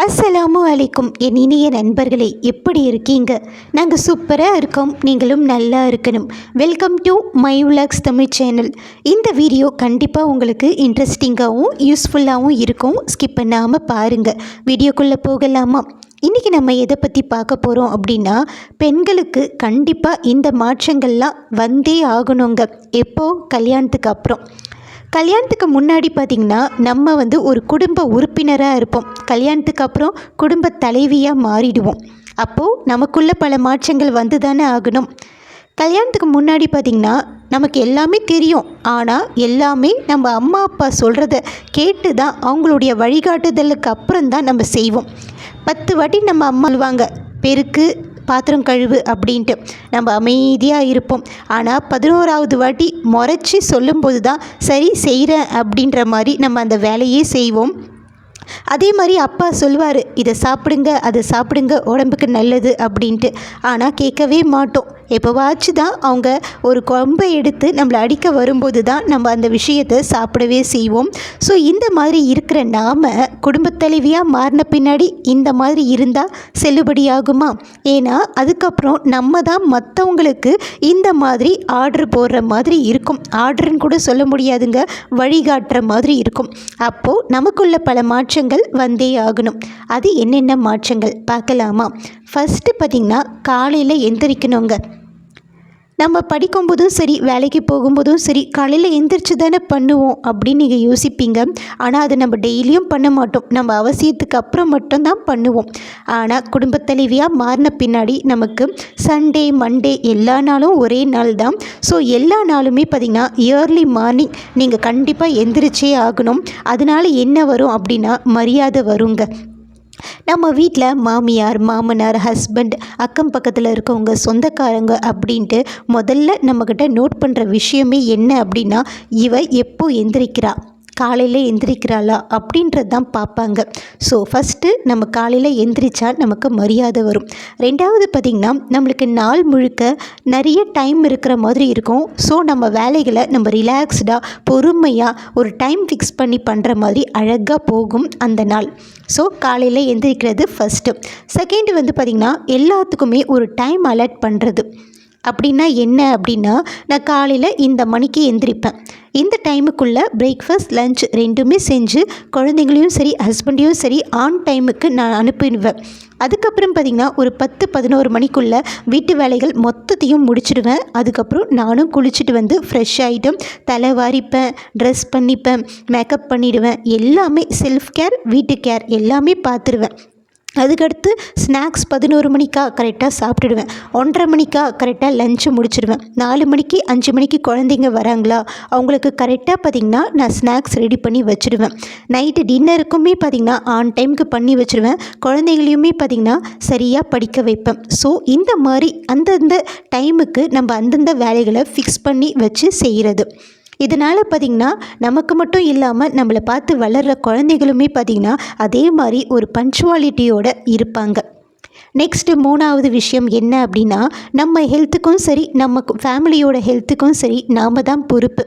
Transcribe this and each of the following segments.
அஸ்ஸலாமு அலைக்கும். என் இனிய நண்பர்களே எப்படி இருக்கீங்க? நாங்கள் சூப்பராக இருக்கோம். நீங்களும் நல்லா இருக்கணும். Welcome to my vlogs Tamil channel இந்த வீடியோ கண்டிப்பாக உங்களுக்கு இன்ட்ரெஸ்டிங்காகவும் யூஸ்ஃபுல்லாகவும் இருக்கும். ஸ்கிப் பண்ணாமல் பாருங்கள் வீடியோக்குள்ளே போகலாமா? இன்றைக்கி நம்ம எதை பற்றி பார்க்க போகிறோம் அப்படின்னா பெண்களுக்கு கண்டிப்பாக இந்த மாற்றங்கள்லாம் வந்தே ஆகணுங்க. எப்போ? கல்யாணத்துக்கு அப்புறம். கல்யாணத்துக்கு முன்னாடி பார்த்திங்கன்னா நம்ம வந்து ஒரு குடும்ப உறுப்பினராக இருப்போம். கல்யாணத்துக்கு அப்புறம் குடும்ப தலைவியாக மாறிடுவோம். அப்போது நமக்குள்ள பல மாற்றங்கள் வந்து தானே ஆகணும். கல்யாணத்துக்கு முன்னாடி பார்த்திங்கன்னா நமக்கு எல்லாமே தெரியும். ஆனால் எல்லாமே நம்ம அம்மா அப்பா சொல்கிறத கேட்டு தான் அவங்களுடைய வழிகாட்டுதலுக்கு அப்புறம் தான் நம்ம செய்வோம். பத்து வாட்டி நம்ம அம்மா சொல்லுவாங்க பெருக்கு பாத்திரம் கழுவு அப்படின்ட்டு. நம்ம அமைதியாக இருப்போம். ஆனால் பதினோராவது வாட்டி முறைச்சி சொல்லும்போது தான் சரி செய்கிறேன் அப்படின்ற மாதிரி நம்ம அந்த வேலையே செய்வோம். அதே மாதிரி அப்பா சொல்லுவார் இதை சாப்பிடுங்க அதை சாப்பிடுங்க உடம்புக்கு நல்லது அப்படின்ட்டு. ஆனால் கேட்கவே மாட்டோம். எப்போவாச்சும் தான் அவங்க ஒரு கொம்பை எடுத்து நம்மளை அடிக்க வரும்போது தான் நம்ம அந்த விஷயத்தை சாப்பிடவே செய்வோம். ஸோ இந்த மாதிரி இருக்கிற நாம் குடும்பத்தலைவியாக மாறின பின்னாடி இந்த மாதிரி இருந்தால் செல்லுபடியாகுமா? ஏன்னா அதுக்கப்புறம் நம்ம தான் மற்றவங்களுக்கு இந்த மாதிரி ஆர்டர் போடுற மாதிரி இருக்கும். ஆர்டர்னு கூட சொல்ல முடியாதுங்க வழிகாட்டுற மாதிரி இருக்கும். அப்போது நமக்குள்ள பல மாற்றங்கள் வந்தே ஆகணும். அது என்னென்ன மாற்றங்கள்? பார்க்கலாமா? ஃபஸ்ட்டு பார்த்திங்கன்னா காலையில் எந்திரிக்கணுங்க. நம்ம படிக்கும்போதும் சரி வேலைக்கு போகும்போதும் சரி காலையில் எந்திரிச்சு தானே பண்ணுவோம் அப்படின்னு நீங்கள் யோசிப்பீங்க. ஆனால் அதை நம்ம டெய்லியும் பண்ண மாட்டோம். நம்ம அவசியத்துக்கு அப்புறம் மட்டும்தான் பண்ணுவோம். ஆனால் குடும்பத்தலைவியாக மாறின பின்னாடி நமக்கு சண்டே மண்டே எல்லா நாளும் ஒரே நாள் தான். ஸோ எல்லா நாளுமே பார்த்திங்கன்னா இயர்லி மார்னிங் நீங்கள் கண்டிப்பாக எந்திரிச்சே ஆகணும். அதனால் என்ன வரும் அப்படின்னா மரியாதை வருங்க. நம்ம வீட்டில் மாமியார் மாமனார் ஹஸ்பண்ட் அக்கம் பக்கத்தில் இருக்கவங்க சொந்தக்காரங்க அப்படின்ட்டு முதல்ல நம்மக்கிட்ட நோட் பண்ணுற விஷயமே என்ன அப்படின்னா இவ எப்போ எந்திரிக்கிறா? காலையில் எந்திரிக்கிறாளா அப்படின்றது தான் பார்ப்பாங்க. ஸோ ஃபஸ்ட்டு நம்ம காலையில் எந்திரிச்சா நமக்கு மரியாதை வரும். ரெண்டாவது பார்த்திங்கன்னா நம்மளுக்கு நாள் முழுக்க நிறைய டைம் இருக்கிற மாதிரி இருக்கும். ஸோ நம்ம வேலைகளை நம்ம ரிலாக்ஸ்டாக பொறுமையாக ஒரு டைம் ஃபிக்ஸ் பண்ணி பண்ணுற மாதிரி அழகாக போகும் அந்த நாள். ஸோ காலையில் எந்திரிக்கிறது ஃபஸ்ட்டு செகண்டு வந்து பார்த்திங்கன்னா எல்லாத்துக்குமே ஒரு டைம் அலர்ட் பண்ணுறது அப்படின்னா என்ன அப்படின்னா நான் காலையில் இந்த மணிக்கு எந்திரிப்பேன். இந்த டைமுக்குள்ளே பிரேக்ஃபாஸ்ட் லஞ்ச் ரெண்டுமே செஞ்சு குழந்தைங்களையும் சரி ஹஸ்பண்டையும் சரி ஆன் டைமுக்கு நான் அனுப்பிடுவேன். அதுக்கப்புறம் பார்த்திங்கன்னா ஒரு பத்து பதினோரு மணிக்குள்ளே வீட்டு வேலைகள் மொத்தத்தையும் முடிச்சிடுவேன். அதுக்கப்புறம் நானும் குளிச்சுட்டு வந்து ஃப்ரெஷ் ஆகிட்டும் தலை வாரிப்பேன் ட்ரெஸ் பண்ணிப்பேன் மேக்கப் பண்ணிவிடுவேன் எல்லாமே செல்ஃப் கேர் வீட்டு கேர் எல்லாமே பார்த்துருவேன் அதுக்கடுத்து ஸ்நாக்ஸ் பதினோரு மணிக்கா கரெக்டாக சாப்பிட்டுடுவேன். ஒன்றரை மணிக்கா கரெக்டாக லஞ்சு முடிச்சிடுவேன். நாலு மணிக்கு அஞ்சு மணிக்கு குழந்தைங்க வராங்களா? அவங்களுக்கு கரெக்டாக பார்த்திங்கன்னா நான் ஸ்நாக்ஸ் ரெடி பண்ணி வச்சுடுவேன். நைட்டு டின்னருக்குமே பார்த்திங்கன்னா ஆன் டைமுக்கு பண்ணி வச்சுருவேன் குழந்தைகளையுமே பார்த்திங்கன்னா சரியாக படிக்க வைப்பேன். ஸோ இந்த மாதிரி அந்தந்த டைமுக்கு நம்ம அந்தந்த வேலைகளை ஃபிக்ஸ் பண்ணி வச்சு செய்கிறது இதனால் பார்த்திங்கன்னா நமக்கு மட்டும் இல்லாமல் நம்மளை பார்த்து வளர்கிற குழந்தைகளுமே பார்த்திங்கன்னா அதே மாதிரி ஒரு பஞ்சுவாலிட்டியோடு இருப்பாங்க. நெக்ஸ்ட்டு மூணாவது விஷயம் என்ன அப்படின்னா நம்ம ஹெல்த்துக்கும் சரி நம்ம ஃபேமிலியோட ஹெல்த்துக்கும் சரி நாம் தான் பொறுப்பு.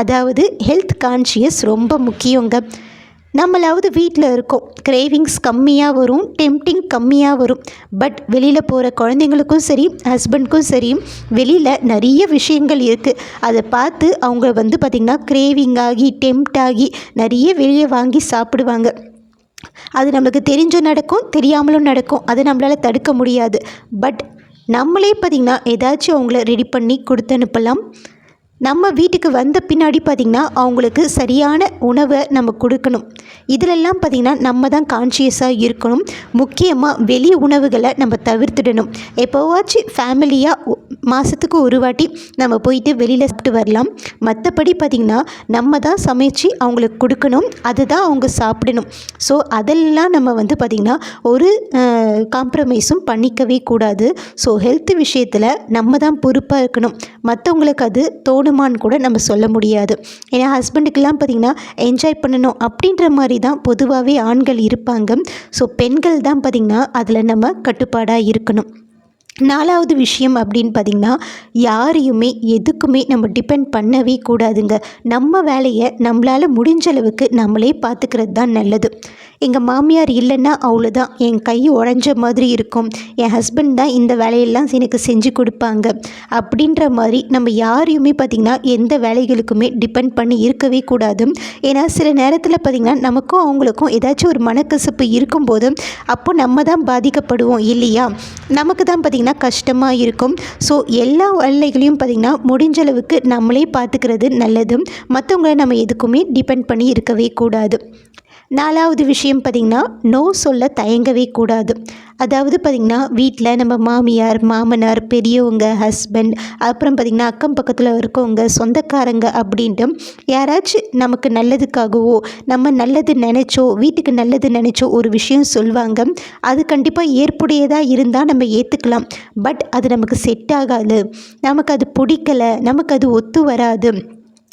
அதாவது ஹெல்த் கான்ஷியஸ் ரொம்ப முக்கியங்க. நம்மளாவது வீட்டில் இருக்கோம். கிரேவிங்ஸ் கம்மியாக வரும் டெம்டிங் கம்மியாக வரும். பட் வெளியில் போகிற குழந்தைங்களுக்கும் சரி ஹஸ்பண்ட்க்கும் சரி வெளியில் நிறைய விஷயங்கள் இருக்குது அதை பார்த்து அவங்க வந்து பார்த்திங்கன்னா கிரேவிங் ஆகி டெம்ட் ஆகி நிறைய வெளியே வாங்கி சாப்பிடுவாங்க. அது நம்மளுக்கு தெரிஞ்சும் நடக்கும் தெரியாமலும் நடக்கும். அதை நம்மளால் தடுக்க முடியாது. பட் நம்மளே பார்த்திங்கன்னா ஏதாச்சும் அவங்கள ரெடி பண்ணி கொடுத்து அனுப்பலாம். நம்ம வீட்டுக்கு வந்த பின்னாடி பார்த்திங்கன்னா அவங்களுக்கு சரியான உணவை நம்ம கொடுக்கணும். இதிலெல்லாம் பார்த்திங்கன்னா நம்ம தான் கான்ஷியஸாக இருக்கணும். முக்கியமாக வெளி உணவுகளை நம்ம தவிர்த்துடணும். எப்போவாச்சும் ஃபேமிலியாக மாதத்துக்கு ஒரு வாட்டி நம்ம போயிட்டு வெளியில் சாப்பிட்டு வரலாம். மற்றபடி பார்த்திங்கன்னா நம்ம தான் சமைச்சு அவங்களுக்கு கொடுக்கணும். அதுதான் அவங்க சாப்பிடணும். ஸோ அதெல்லாம் நம்ம வந்து பார்த்திங்கன்னா ஒரு காம்ப்ரமைஸும் பண்ணிக்கவே கூடாது. ஸோ ஹெல்த் விஷயத்தில் நம்ம தான் பொறுப்பாக இருக்கணும். மற்றவங்களுக்கு அது தோணும் வேணுமான்னு கூட நம்ம சொல்ல முடியாது. ஏன்னா ஹஸ்பண்டுக்கெல்லாம் பார்த்திங்கன்னா என்ஜாய் பண்ணணும் அப்படின்ற மாதிரி தான் பொதுவாகவே ஆண்கள் இருப்பாங்க. ஸோ பெண்கள் தான் பார்த்திங்கன்னா அதில் நம்ம கட்டுப்பாடாக இருக்கணும். நாலாவது விஷயம் அப்படின்னு பார்த்திங்கன்னா யாரையுமே எதுக்குமே நம்ம டிபெண்ட் பண்ணவே கூடாதுங்க. நம்ம வேலையை நம்மளால் முடிஞ்ச அளவுக்கு நம்மளே பார்த்துக்கிறது தான் நல்லது. எங்கள் மாமியார் இல்லைன்னா அவ்வளோதான் என் கை உடஞ்ச மாதிரி இருக்கும். என் ஹஸ்பண்ட் தான் இந்த வேலையெல்லாம் எனக்கு செஞ்சு கொடுப்பாங்க. அப்படின்ற மாதிரி நம்ம யாரையுமே பார்த்திங்கன்னா எந்த வேலைகளுக்குமே டிபெண்ட் பண்ணி இருக்கவே கூடாது. ஏன்னா சில நேரத்தில் பார்த்திங்கன்னா நமக்கும் அவங்களுக்கும் ஏதாச்சும் ஒரு மனக்கசப்பு இருக்கும்போது அப்போ நம்ம தான் பாதிக்கப்படுவோம் இல்லையா? நமக்கு தான் பார்த்திங்கன்னா கஷ்டமாக இருக்கும். ஸோ எல்லா வேலைகளையும் பார்த்திங்கன்னா முடிஞ்ச அளவுக்கு நம்மளே பார்த்துக்கிறது நல்லது. மற்றவங்கள நம்ம எதுக்குமே டிபெண்ட் பண்ணி இருக்கவே கூடாது. நாலாவது விஷயம் பார்த்திங்கன்னா நோ சொல்ல தயங்கவே கூடாது. அதாவது பார்த்திங்கன்னா வீட்டில் நம்ம மாமியார் மாமனார் பெரியவங்க ஹஸ்பண்ட் அப்புறம் பார்த்திங்கன்னா அக்கம் பக்கத்தில் இருக்கவங்க சொந்தக்காரங்க அப்படின்ட்டு யாராச்சும் நமக்கு நல்லதுக்காகவோ நம்ம நல்லது நினச்சோ வீட்டுக்கு நல்லது நினச்சோ ஒரு விஷயம் சொல்லுவாங்க. அது கண்டிப்பாக ஏற்புடையதாக இருந்தால் நம்ம ஏற்றுக்கலாம் பட் அது நமக்கு செட் ஆகாது. நமக்கு அது பிடிக்கலை நமக்கு அது ஒத்து வராது.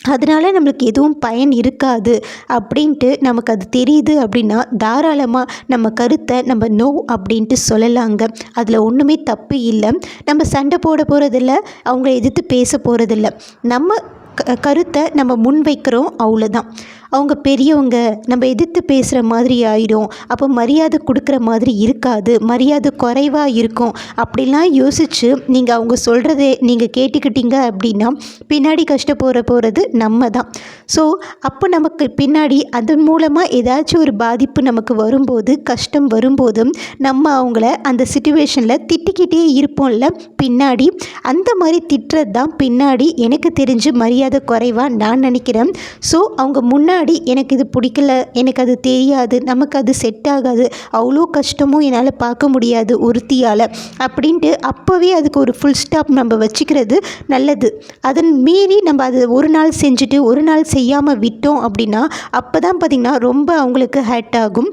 அதனால் நம்மளுக்கு எதுவும் பயன் இருக்காது அப்படின்ட்டு நமக்கு அது தெரியுது அப்படின்னா தாராளமாக நம்ம கருத்தை நம்ம நோ அப்படின்ட்டு சொல்லலாங்க. அதில் ஒன்றுமே தப்பு இல்லை. நம்ம சண்டை போட போகிறதில்ல அவங்கள எதிர்த்து பேச போகிறதில்ல நம்ம க கருத்தை நம்ம முன் வைக்கிறோம் அவ்வளோதான் அவங்க பெரியவங்க நம்ம எதிர்த்து பேசுகிற மாதிரி ஆயிடும். அப்போ மரியாதை கொடுக்குற மாதிரி இருக்காது. மரியாதை குறைவாக இருக்கும். அப்படிலாம் யோசித்து நீங்கள் அவங்க சொல்கிறதே நீங்கள் கேட்டுக்கிட்டீங்க அப்படின்னா பின்னாடி கஷ்டப்போகிற போகிறது நம்ம தான் ஸோ அப்போ நமக்கு பின்னாடி அதன் மூலமாக ஏதாச்சும் ஒரு பாதிப்பு நமக்கு வரும்போது கஷ்டம் வரும்போதும் நம்ம அவங்கள அந்த சுச்சுவேஷனில் திட்டிக்கிட்டே இருப்போம்ல பின்னாடி. அந்த மாதிரி திட்டுறது தான் பின்னாடி எனக்கு தெரிஞ்சு மரியாதை குறைவாக நான் நினைக்கிறேன். ஸோ அவங்க முன்னாடி முன்னாடி எனக்கு இது பிடிக்கல எனக்கு அது தெரியாது நமக்கு அது செட் ஆகாது அவ்வளோ கஷ்டமும் என்னால் பார்க்க முடியாது ஒருத்தியால் அப்படின்ட்டு அப்போவே அதுக்கு ஒரு ஃபுல் ஸ்டாப் நம்ம வச்சுக்கிறது நல்லது. அதன் மீறி நம்ம அது ஒரு நாள் செஞ்சுட்டு ஒரு நாள் செய்யாமல் விட்டோம் அப்படின்னா அப்போ தான் பார்த்திங்கன்னா ரொம்ப அவங்களுக்கு ஹேட் ஆகும்.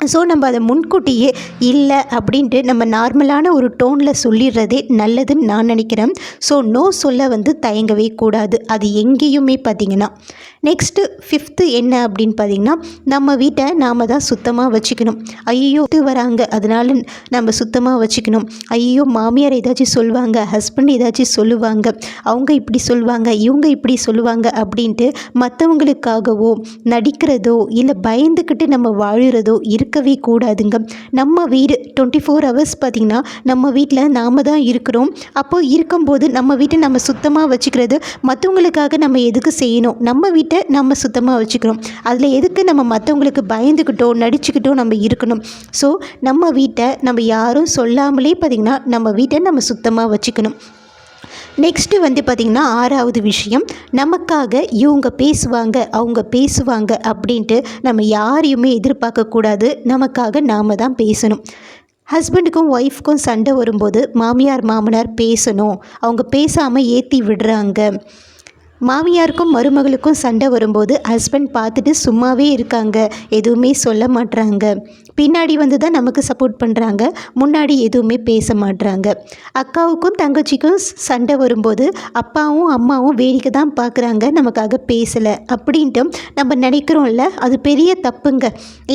ஸோ நம்ம அதை முன்கூட்டியே இல்லை அப்படின்ட்டு நம்ம நார்மலான ஒரு டோனில் சொல்லிடுறதே நல்லதுன்னு நான் நினைக்கிறேன். ஸோ நோ சொல்ல வந்து தயங்கவே கூடாது. அது எங்கேயுமே பார்த்திங்கன்னா நெக்ஸ்ட்டு ஃபிஃப்த்து என்ன அப்படின்னு பார்த்திங்கன்னா நம்ம வீட்டை நாம் தான் சுத்தமாக வச்சுக்கணும். ஐயோ வராங்க. அதனால நம்ம சுத்தமாக வச்சுக்கணும். ஐயோ மாமியார் ஏதாச்சும் சொல்லுவாங்க ஹஸ்பண்ட் ஏதாச்சும் சொல்லுவாங்க அவங்க இப்படி சொல்லுவாங்க இவங்க இப்படி சொல்லுவாங்க அப்படின்ட்டு மற்றவங்களுக்காகவோ நடிக்கிறதோ இல்லை பயந்துக்கிட்டு நம்ம வாழுறதோ இருக்கவே கூடாதுங்க. நம்ம வீடு டுவெண்ட்டி ஃபோர் ஹவர்ஸ் பார்த்திங்கன்னா நம்ம வீட்டில் நாம் தான் இருக்கிறோம். அப்போது இருக்கும்போது நம்ம வீட்டை நம்ம சுத்தமாக வச்சுக்கிறது மற்றவங்களுக்காக நம்ம எதுக்கு செய்யணும்? நம்ம வீட்டை நம்ம சுத்தமாக வச்சுக்கிறோம். அதில் எதுக்கு நம்ம மற்றவங்களுக்கு பயந்துக்கிட்டோ நடிச்சுக்கிட்டோ நம்ம இருக்கணும்? ஸோ நம்ம வீட்டை நம்ம யாரும் சொல்லாமலே பார்த்திங்கன்னா நம்ம வீட்டை நம்ம சுத்தமாக வச்சுக்கணும். நெக்ஸ்ட்டு வந்து பார்த்திங்கன்னா ஆறாவது விஷயம் நமக்காக இவங்க பேசுவாங்க அவங்க பேசுவாங்க அப்படின்ட்டு நம்ம யாரையுமே எதிர்பார்க்கக்கூடாது நமக்காக நாம் தான் பேசணும். ஹஸ்பண்டுக்கும் ஒய்ஃப்க்கும் சண்டை வரும்போது மாமியார் மாமனார் பேசணும். அவங்க பேசாமல் ஏற்றி விடுறாங்க. மாமியாருக்கும் மருமகளுக்கும் சண்டை வரும்போது ஹஸ்பண்ட் பார்த்துட்டு சும்மாவே இருக்காங்க. எதுவுமே சொல்ல மாட்றாங்க. பின்னாடி வந்து தான் நமக்கு சப்போர்ட் பண்ணுறாங்க முன்னாடி எதுவுமே பேச மாட்றாங்க. அக்காவுக்கும் தங்கச்சிக்கும் சண்டை வரும்போது அப்பாவும் அம்மாவும் வேடிக்கை தான் பார்க்குறாங்க நமக்காக பேசலை அப்படின்ட்டு நம்ம நினைக்கிறோம்ல அது பெரிய தப்புங்க.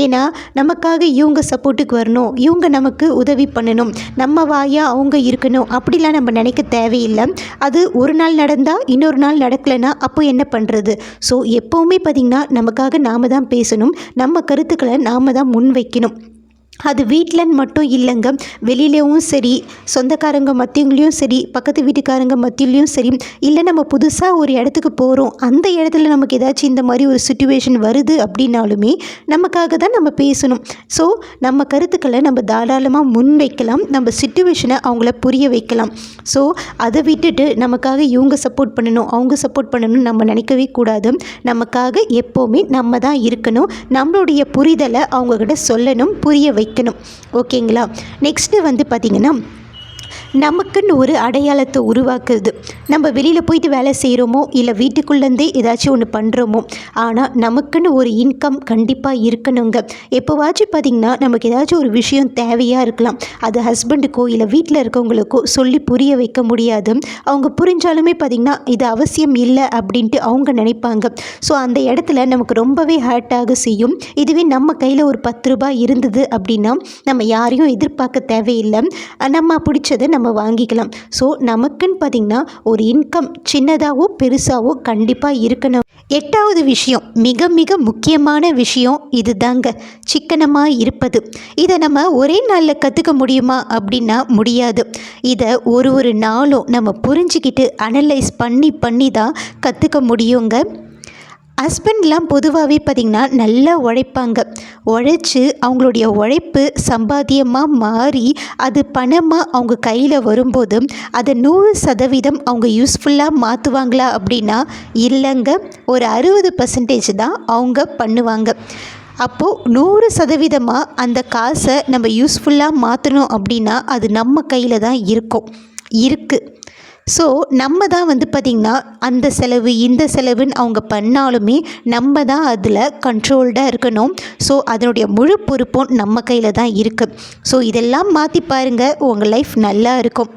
ஏன்னா நமக்காக இவங்க சப்போர்ட்டுக்கு வரணும். இவங்க நமக்கு உதவி பண்ணணும். நம்ம வாயாக அவங்க இருக்கணும். அப்படிலாம் நம்ம நினைக்க தேவையில்லை. அது ஒரு நாள் நடந்தால் இன்னொரு நாள் நடக்கலைன்னா அப்போ என்ன பண்ணுறது ஸோ எப்போவுமே பார்த்திங்கன்னா நமக்காக நாம் தான் பேசணும். நம்ம கருத்துக்களை நாம் தான் முன் வைக்கணும் அது வீட்டிலன்னு மட்டும் இல்லைங்க. வெளியிலவும் சரி சொந்தக்காரங்க மத்தியங்களையும் சரி பக்கத்து வீட்டுக்காரங்க மத்தியிலையும் சரி இல்லை நம்ம புதுசாக ஒரு இடத்துக்கு போகிறோம் அந்த இடத்துல நமக்கு ஏதாச்சும் இந்த மாதிரி ஒரு சுச்சுவேஷன் வருது அப்படின்னாலுமே நமக்காக தான் நம்ம பேசணும். ஸோ நம்ம கருத்துக்களை நம்ம தாராளமாக முன் வைக்கலாம் நம்ம சுச்சுவேஷனை அவங்கள புரிய வைக்கலாம். ஸோ அதை விட்டுட்டு நமக்காக இவங்க சப்போர்ட் பண்ணணும் அவங்க சப்போர்ட் பண்ணணும்னு நம்ம நினைக்கவே கூடாது. நமக்காக எப்போவுமே நம்ம தான் இருக்கணும். நம்மளுடைய புரிதலை அவங்கக்கிட்ட சொல்லணும் புரிய வைக்கணும். ஓகேங்களா? நெக்ஸ்ட்டு வந்து பார்த்திங்கன்னா நமக்குன்னு ஒரு அடையாளத்தை உருவாக்குது. நம்ம வெளியில் போயிட்டு வேலை செய்கிறோமோ இல்லை வீட்டுக்குள்ளேருந்தே ஏதாச்சும் ஒன்று பண்ணுறோமோ ஆனால் நமக்குன்னு ஒரு இன்கம் கண்டிப்பாக இருக்கணுங்க. எப்போவாச்சும் பார்த்திங்கன்னா நமக்கு ஏதாச்சும் ஒரு விஷயம் தேவையாக இருக்கலாம். அது ஹஸ்பண்டுக்கோ இல்லை வீட்டில் இருக்கவங்களுக்கோ சொல்லி புரிய வைக்க முடியாது. அவங்க புரிஞ்சாலுமே பார்த்திங்கன்னா இது அவசியம் இல்லை அப்படின்ட்டு அவங்க நினைப்பாங்க. ஸோ அந்த இடத்துல நமக்கு ரொம்பவே ஹர்ட்டாக செய்யும். இதுவே நம்ம கையில் ஒரு பத்து ரூபாய் இருந்தது அப்படின்னா நம்ம யாரையும் எதிர்பார்க்க தேவையில்லை. நம்ம பிடிச்சதை நம்ம நம்ம வாங்கிக்கலாம். ஸோ நமக்குன்னு பார்த்திங்கன்னா ஒரு இன்கம் சின்னதாகவோ பெருசாகவோ கண்டிப்பாக இருக்கணும். எட்டாவது விஷயம் மிக மிக முக்கியமான விஷயம் இது தாங்க சிக்கனமாக இருப்பது. இதை நம்ம ஒரே நாளில் கற்றுக்க முடியுமா அப்படின்னா முடியாது. இதை ஒரு ஒரு நாளும் நம்ம புரிஞ்சுக்கிட்டு அனலைஸ் பண்ணி பண்ணி தான் கற்றுக்க முடியுங்க. ஹஸ்பண்ட்லாம் பொதுவாகவே பார்த்திங்கன்னா நல்லா உழைப்பாங்க. உழைச்சி அவங்களுடைய உழைப்பு சம்பாத்தியமாக மாறி அது பணமாக அவங்க கையில் வரும்போது அதை நூறு சதவீதம் அவங்க யூஸ்ஃபுல்லாக மாற்றுவாங்களா அப்படின்னா இல்லைங்க. ஒரு அறுபது பர்சன்டேஜ் தான் அவங்க பண்ணுவாங்க. அப்போது நூறு சதவீதமாக அந்த காசை நம்ம யூஸ்ஃபுல்லாக மாற்றணும் அப்படின்னா அது நம்ம கையில் தான் இருக்கும். இருக்குது ஸோ நம்ம தான் வந்து பார்த்திங்கன்னா அந்த செலவு இந்த செலவுன்னு அவங்க பண்ணாலுமே நம்ம தான் அதில் கண்ட்ரோல்டாக இருக்கணும். ஸோ அதனுடைய முழு பொறுப்பும் நம்ம கையில் தான் இருக்குது ஸோ இதெல்லாம் மாற்றி பாருங்கள் உங்கள் லைஃப் நல்லா இருக்கும்.